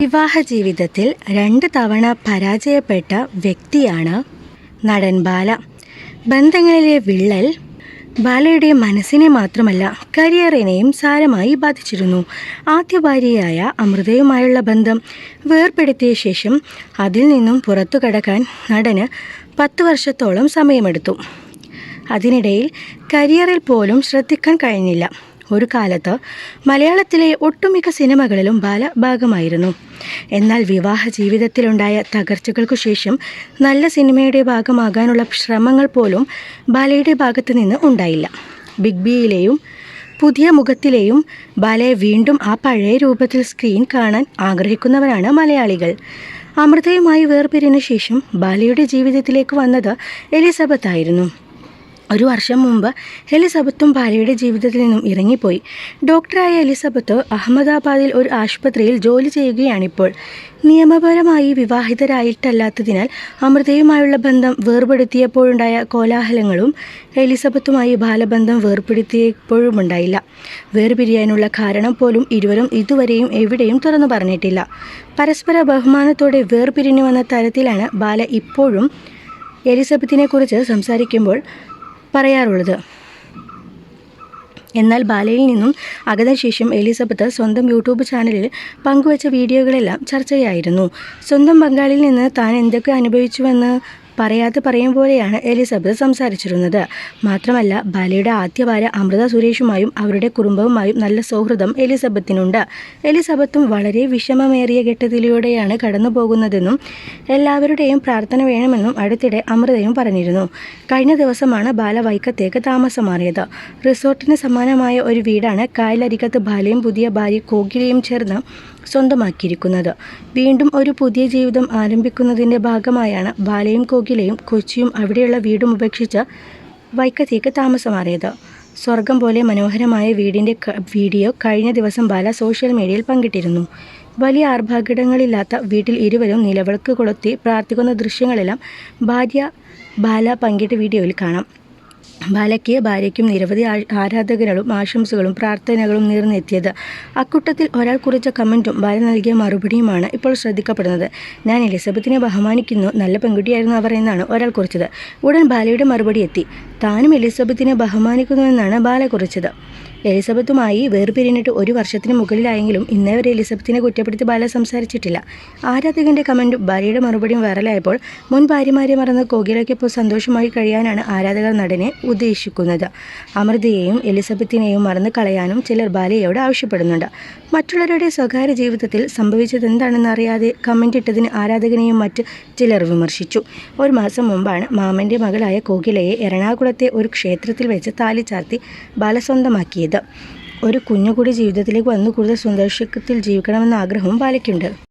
വിവാഹ ജീവിതത്തിൽ രണ്ട് തവണ പരാജയപ്പെട്ട വ്യക്തിയാണ് നടൻ ബാല. ബന്ധങ്ങളിലെ വിള്ളൽ ബാലയുടെ മനസ്സിനെ മാത്രമല്ല കരിയറിനെയും സാരമായി ബാധിച്ചിരുന്നു. ആദ്യ ഭാര്യയായ അമൃതയുമായുള്ള ബന്ധം വേർപ്പെടുത്തിയ ശേഷം അതിൽ നിന്നും പുറത്തു കടക്കാൻ നടന് പത്ത് വർഷത്തോളം സമയമെടുത്തു. അതിനിടയിൽ കരിയറിൽ പോലും ശ്രദ്ധിക്കാൻ കഴിഞ്ഞില്ല. ഒരു കാലത്ത് മലയാളത്തിലെ ഒട്ടുമിക്ക സിനിമകളിലും ബാല ഭാഗമായിരുന്നു. എന്നാൽ വിവാഹ ജീവിതത്തിലുണ്ടായ തകർച്ചകൾക്കു ശേഷം നല്ല സിനിമയുടെ ഭാഗമാകാനുള്ള ശ്രമങ്ങൾ പോലും ബാലയുടെ ഭാഗത്തു നിന്ന് ഉണ്ടായില്ല. ബിഗ് ബിയിലെയും പുതിയ മുഖത്തിലെയും ബാലയെ വീണ്ടും ആ പഴയ രൂപത്തിൽ സ്ക്രീൻ കാണാൻ ആഗ്രഹിക്കുന്നവരാണ് മലയാളികൾ. അമൃതയുമായി വേർപിരിഞ്ഞ ശേഷം ബാലയുടെ ജീവിതത്തിലേക്ക് വന്നത് എലിസബത്ത് ആയിരുന്നു. ഒരു വർഷം മുമ്പ് എലിസബത്തും ഭാര്യയുടെ ജീവിതത്തിൽ നിന്നും ഇറങ്ങിപ്പോയി. ഡോക്ടറായ എലിസബത്ത് അഹമ്മദാബാദിൽ ഒരു ആശുപത്രിയിൽ ജോലി ചെയ്യുകയാണിപ്പോൾ. നിയമപരമായി വിവാഹിതരായിട്ടല്ലാത്തതിനാൽ അമൃതയുമായുള്ള ബന്ധം വേർപെടുത്തിയപ്പോഴുണ്ടായ കോലാഹലങ്ങളും എലിസബത്തുമായി ബാലബന്ധം വേർപെടുത്തിയപ്പോഴുമുണ്ടായില്ല. വേർപിരിയാനുള്ള കാരണം പോലും ഇരുവരും ഇതുവരെയും എവിടെയും തുറന്നു പറഞ്ഞിട്ടില്ല. പരസ്പര ബഹുമാനത്തോടെ വേർപിരിഞ്ഞു വന്ന തരത്തിലാണ് ബാല ഇപ്പോഴും എലിസബത്തിനെക്കുറിച്ച് സംസാരിക്കുമ്പോൾ പറയാറുള്ളത്. എന്നാൽ ബാലയിൽ നിന്നും അകതശേഷം എലിസബത്ത് സ്വന്തം യൂട്യൂബ് ചാനലിൽ പങ്കുവച്ച വീഡിയോകളെല്ലാം ചർച്ചയായിരുന്നു. സ്വന്തം ബംഗാളിൽ നിന്ന് താൻ എന്തൊക്കെ അനുഭവിച്ചുവെന്ന് പറയാതെ പറയും പോലെയാണ് എലിസബത്ത് സംസാരിച്ചിരുന്നത്. മാത്രമല്ല ബാലയുടെ ആദ്യ ഭാര്യ അമൃത സുരേഷുമായും അവരുടെ കുടുംബവുമായും നല്ല സൗഹൃദം എലിസബത്തിനുണ്ട്. എലിസബത്തും വളരെ വിഷമമേറിയ ഘട്ടത്തിലൂടെയാണ് കടന്നു പോകുന്നതെന്നും എല്ലാവരുടെയും പ്രാർത്ഥന വേണമെന്നും അടുത്തിടെ അമൃതയും പറഞ്ഞിരുന്നു. കഴിഞ്ഞ ദിവസമാണ് ബാല വൈക്കത്തേക്ക് താമസം മാറിയത് റിസോർട്ടിന് സമാനമായ ഒരു വീടാണ് കായലരികത്ത് ബാലയും പുതിയ ഭാര്യ കോകിലയും ചേർന്ന് സ്വന്തമാക്കിയിരിക്കുന്നത്. വീണ്ടും ഒരു പുതിയ ജീവിതം ആരംഭിക്കുന്നതിന്റെ ഭാഗമായാണ് ബാലയും കോകിലയും കൊച്ചിയും അവിടെയുള്ള വീടും ഉപേക്ഷിച്ച് വൈക്കത്തേക്ക് താമസമാറിയത്. സ്വർഗം പോലെ മനോഹരമായ വീടിന്റെ വീഡിയോ കഴിഞ്ഞ ദിവസം ബാല സോഷ്യൽ മീഡിയയിൽ പങ്കിട്ടിരുന്നു. വലിയ ആർഭാഗിടങ്ങളില്ലാത്ത വീട്ടിൽ ഇരുവരും നിലവിളക്ക് കൊളുത്തി പ്രാർത്ഥിക്കുന്ന ദൃശ്യങ്ങളെല്ലാം ഭാര്യ ബാല പങ്കിട്ട വീഡിയോയിൽ കാണാം. ബാലയ്ക്ക് ഭാര്യയ്ക്കും നിരവധി ആരാധകരും ആശംസകളും പ്രാർത്ഥനകളും നേർന്നെത്തിയത്. അക്കൂട്ടത്തിൽ ഒരാൾ കുറിച്ച കമന്റും ബാല നൽകിയ മറുപടിയുമാണ് ഇപ്പോൾ ശ്രദ്ധിക്കപ്പെടുന്നത്. ഞാൻ എലിസബത്തിനെ ബഹുമാനിക്കുന്നു നല്ല പെൺകുട്ടിയായിരുന്നു അവർ എന്നാണ് ഒരാൾ കുറിച്ചത്. ഉടൻ ബാലയുടെ മറുപടി എത്തി. താനും എലിസബത്തിനെ ബഹുമാനിക്കുന്നുവെന്നാണ് ബാല കുറിച്ചത്. എലിസബത്തുമായി വേർപിരിഞ്ഞിട്ട് ഒരു വർഷത്തിന് മുകളിലായെങ്കിലും ഇന്നേ വരെ എലിസബത്തിനെ കുറ്റപ്പെടുത്തി ബാല സംസാരിച്ചിട്ടില്ല. ആരാധകന്റെ കമന്റും ഭാര്യയുടെ മറുപടിയും വൈറലായപ്പോൾ മുൻ ഭാര്യമാരെ മറന്ന് കോകിലയ്ക്കൊപ്പം സന്തോഷമായി കഴിയാനാണ് ആരാധകർ നടനെ ഉദ്ദേശിക്കുന്നത്. അമൃതയെയും എലിസബത്തിനെയും മറന്നു കളയാനും ചിലർ ബാലയോട് ആവശ്യപ്പെടുന്നുണ്ട്. മറ്റുള്ളവരുടെ സ്വകാര്യ ജീവിതത്തിൽ സംഭവിച്ചത് എന്താണെന്ന് അറിയാതെ കമന്റ് ഇട്ടതിന് ആരാധകനെയും മറ്റ് ചിലർ വിമർശിച്ചു. ഒരു മാസം മുമ്പാണ് മാമന്റെ മകളായ കോകിലയെ എറണാകുളത്തെ ഒരു ക്ഷേത്രത്തിൽ വെച്ച് താലി ചാർത്തി ബാല സ്വന്തമാക്കിയത്. ഒരു കുഞ്ഞുകൂടി ജീവിതത്തിലേക്ക് വന്നു കൂടുതൽ സന്തോഷത്തിൽ ജീവിക്കണമെന്ന ആഗ്രഹവും ബാലയ്ക്കുണ്ട്.